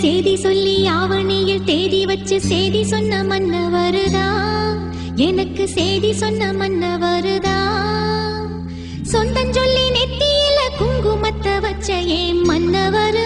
செய்தி சொல்லி ஆவணியில் தேதி வச்சு செய்தி சொன்ன மன்னவருதா எனக்கு செய்தி சொன்ன மன்னவருதா சொந்தம் சொல்லி நெத்தியில குங்குமத்தை வச்ச ஏன் மன்னவர்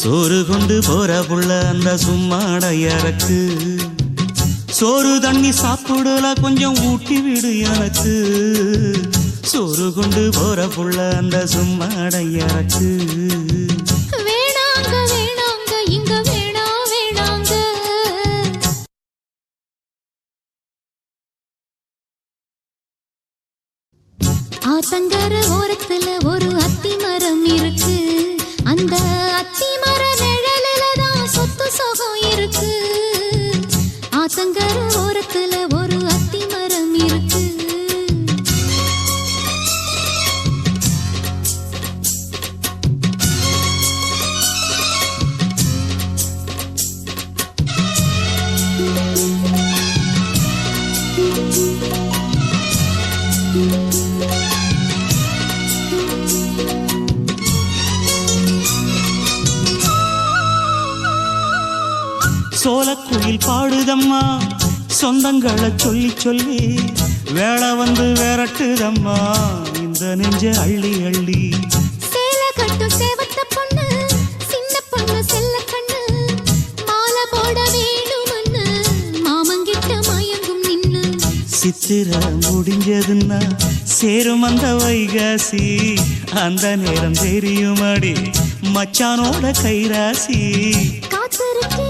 சோறு கொண்டு போற புள்ள அந்த சும்மாட இறக்கு சோறு தண்ணி சாப்பிடல கொஞ்சம் ஊட்டி விடு எனக்கு. சோறு கொண்டு போற புள்ள அந்த சும்மாட இறக்கு ஆத்தங்கர ஓரத்துல ஒரு பாடுதம்மா. சொந்தங்களை சொல்லி சொல்லி வேலை வந்து விரட்டுதம்மா. இந்த நெஞ்ச அள்ளி அள்ளி. சித்திர முடிஞ்சதுன்னா சேரும் அந்த வைகாசி. அந்த நேரம் தெரியுமாடி மச்சானோட கைராசி. காத்திருக்கேன்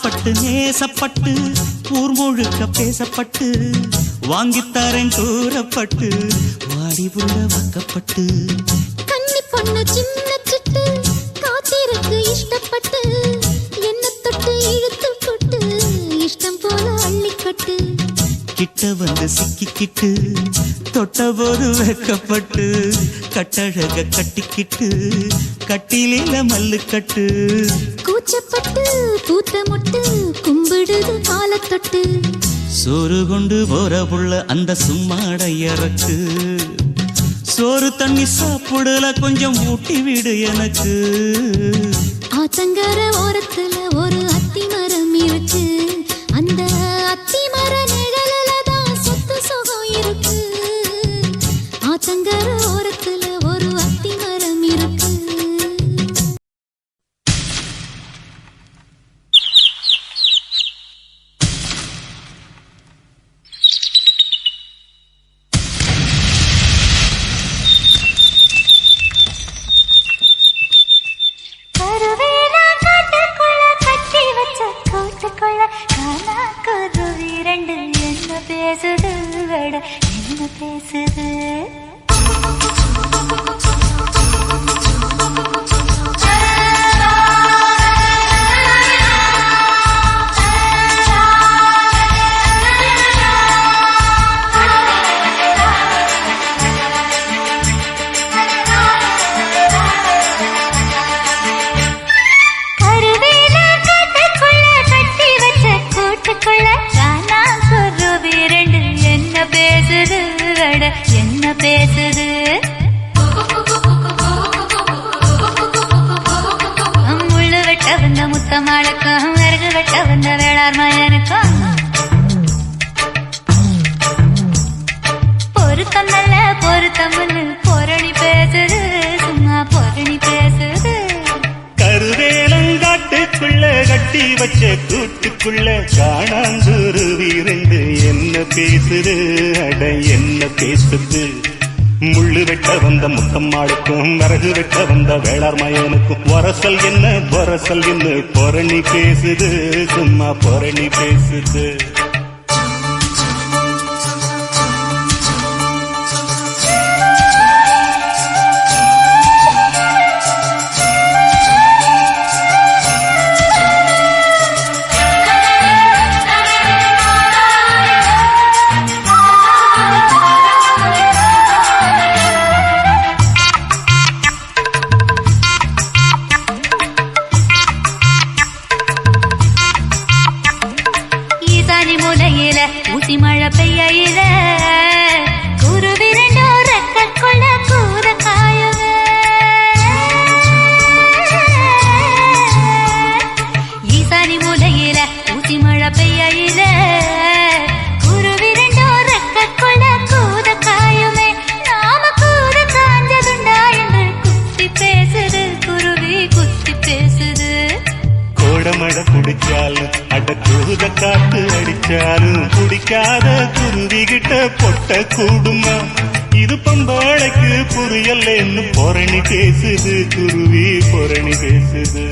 ஆசைப்பட்டு நேசப்பட்டு ஊர் முழுக்க பேசப்பட்டு வாங்கித்தாரேன் கூறப்பட்டு வாடி புள்ள வாக்கப்பட்டு. கன்னி பொண்ணு சின்ன சிட்டு காத்திருக்கு இஷ்டப்பட்டு. என்ன தொட்டு இழுத்து கொட்டு இஷ்டம் போல அள்ளிக்கட்டு. கிட்ட வந்து சிக்கிக்கிட்டு தொட்ட போது வெக்கப்பட்டு கட்டழக கட்டிக்கிட்டு கட்டிலில மல்லு கட்டு. கூச்சப்பட்டு பூத்த முட்டு கும்பிடுது காலத்தொட்டு. சோறு கொண்டு போற புள்ள அந்த சும்மாட இறக்கு. சோறு தண்ணி சாப்பிடல கொஞ்சம் ஊட்டி விடு எனக்கு. ஆத்தங்கர ஓரத்துல ஒரு அத்தி மரம் இருக்கு. அந்த அத்தி மர பொரணி பேசுது சும்மா பொரணி பேசுது. கருவேலங்காட்டுக்குள்ள கட்டி வச்ச கூட்டுக்குள்ள காணாங்குருவி ரெண்டு என்ன பேசுது? அட என்ன பேசுது? முள்ளு வெட்ட வந்த முத்தம்மாளுக்கும் விறகு வெட்ட வந்த வேளார் மயனுக்கும் பொரசல் என்ன பொரசல் என்ன? பொரணி பேசுது சும்மா பொரணி பேசுது. பேசுது குருவி பொரணி பேசுது.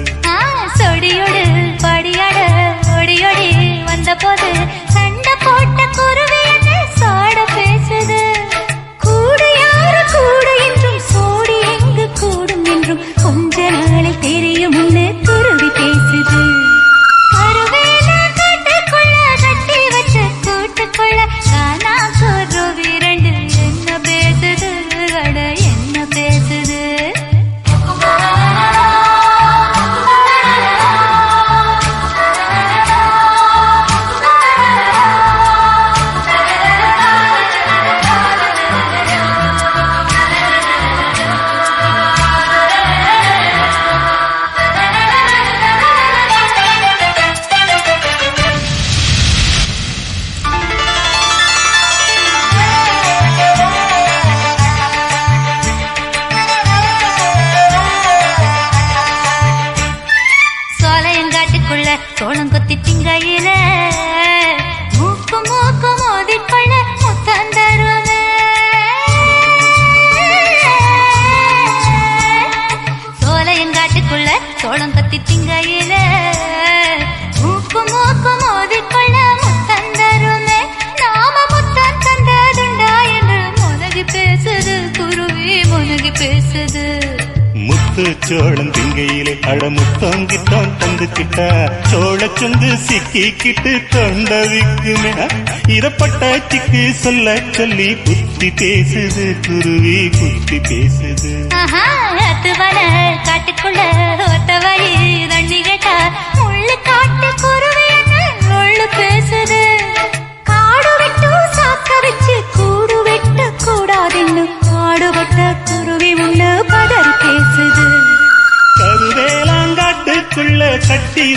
கொத்தி திங்கையில மூக்கு மூக்கு மோதிக்கொள்ள முத்தம் தருவமே நாம முத்தம் தந்ததுண்டா என்று முனகி பேசுது குருவி முனகி பேசுது. முத்து சோளம் திங்கையிலே அட முத்தங்கித்தான் தந்துக்கிட்டா சோழ சொந்து சிக்கிக்கிட்டு தொண்டவிக்குமே இதப்பட்ட சிக்கு சொல்ல சொல்லி புத்தி பேசுது குருவி புத்தி பேசுது. காட்டுக்குள்ள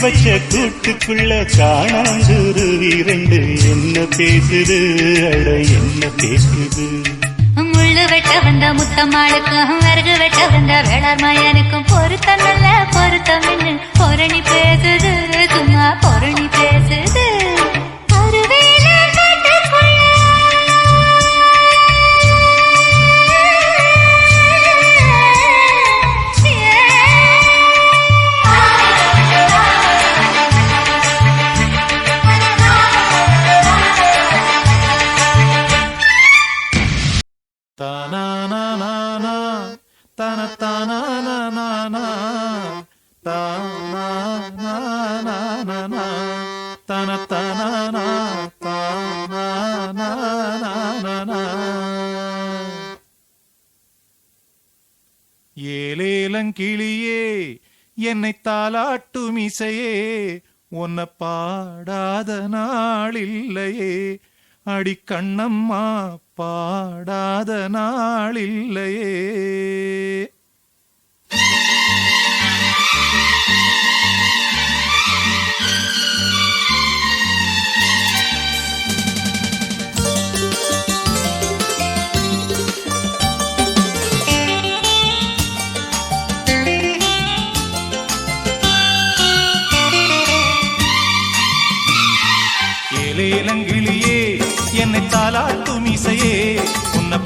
வச்ச கூட்டுக்குள்ள காணாங்குருவி ரெண்டு என்ன பேசுது? அட என்ன பேசுது? முள்ளு வெட்ட வந்த முத்தம்மாளுக்கும் வரகு வெட்ட வந்த வேளார் மயனுக்கும் பொருத்தம் இல்ல பொருத்தம் என்ன பொரணி பேசுது சும்மா பொரணி பேசுது ஏலேலங்கிளியே என்னை தாலாட்டும் இசையே உன்னை பாடாத நாளில்லையே அடி கண்ணம்மா பாடாத நாளில்லையே.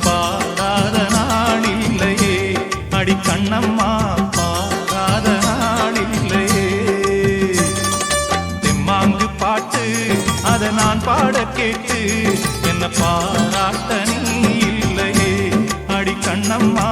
பாடாத நாளில்லையே. அடி கண்ணம்மா பாடாத நாளில்லையே. தெம்மாங்கு பாட்டு அதை நான் பாட கேட்டு என்ன பாராட்ட நீ இல்லையே. அடி கண்ணம்மா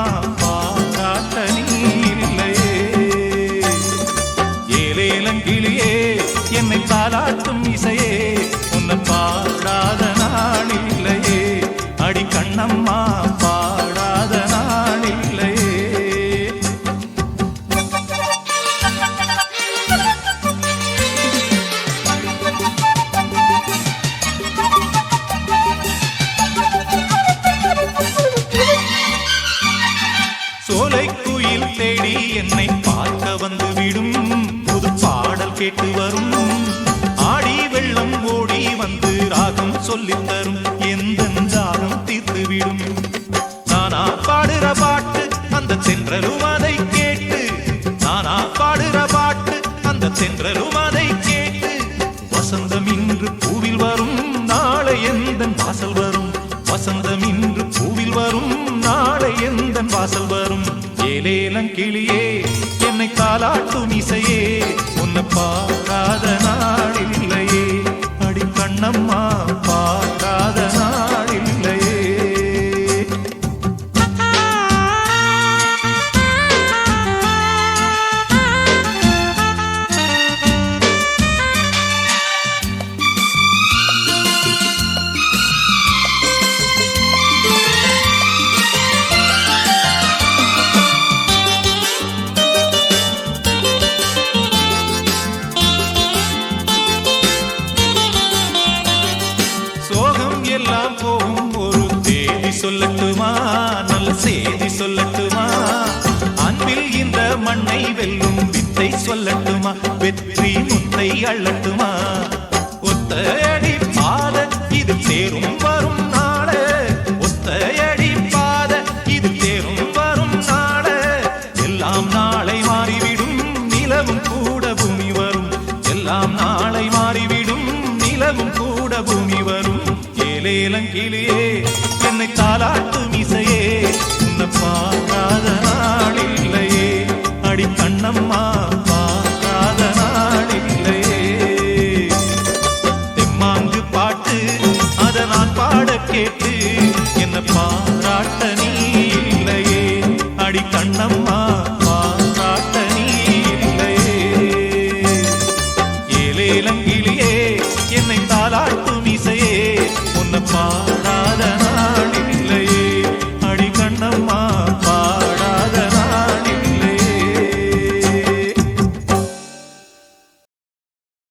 ராகம் தரும். எந்த ஜாகம் தீர்த்துவிடும்? நானா பாடுற பாட்டு அந்த தென்றலும் அதை கேட்டு. நானா பாடுற பாட்டு அந்த தென்றலும் அதை கேட்டு. வசந்தம் இன்று பூவில் வரும் நாளை எந்த வாசல் வரும்? வசந்தம் இன்று பூவில் வரும் நாளை எந்த வாசல் வரும்? ஏலேலம் கிளியே என்னை தாலாட்டும் இசையே. உன்னை பாராத நாளில்லையே அடி கண்ணம்மா அழட்டுமா? வெற்றி முத்தை அழட்டுமா? ஒத்தையடி பாத இது தேரும் வரும் நாள. ஒத்தையடி பாத இது தேரும் வரும் நாள. எல்லாம் நாளை மாறிவிடும் நிலவும் கூட பூமி வரும். எல்லாம் நாளை மாறிவிடும் நிலவும் கூட பூமி வரும். ஏலேலங்கிளியே என்னை தாலாட்டும் மிசையே உன்னை பார்க்காத நாளில்லையே அடி கண்ணம்மா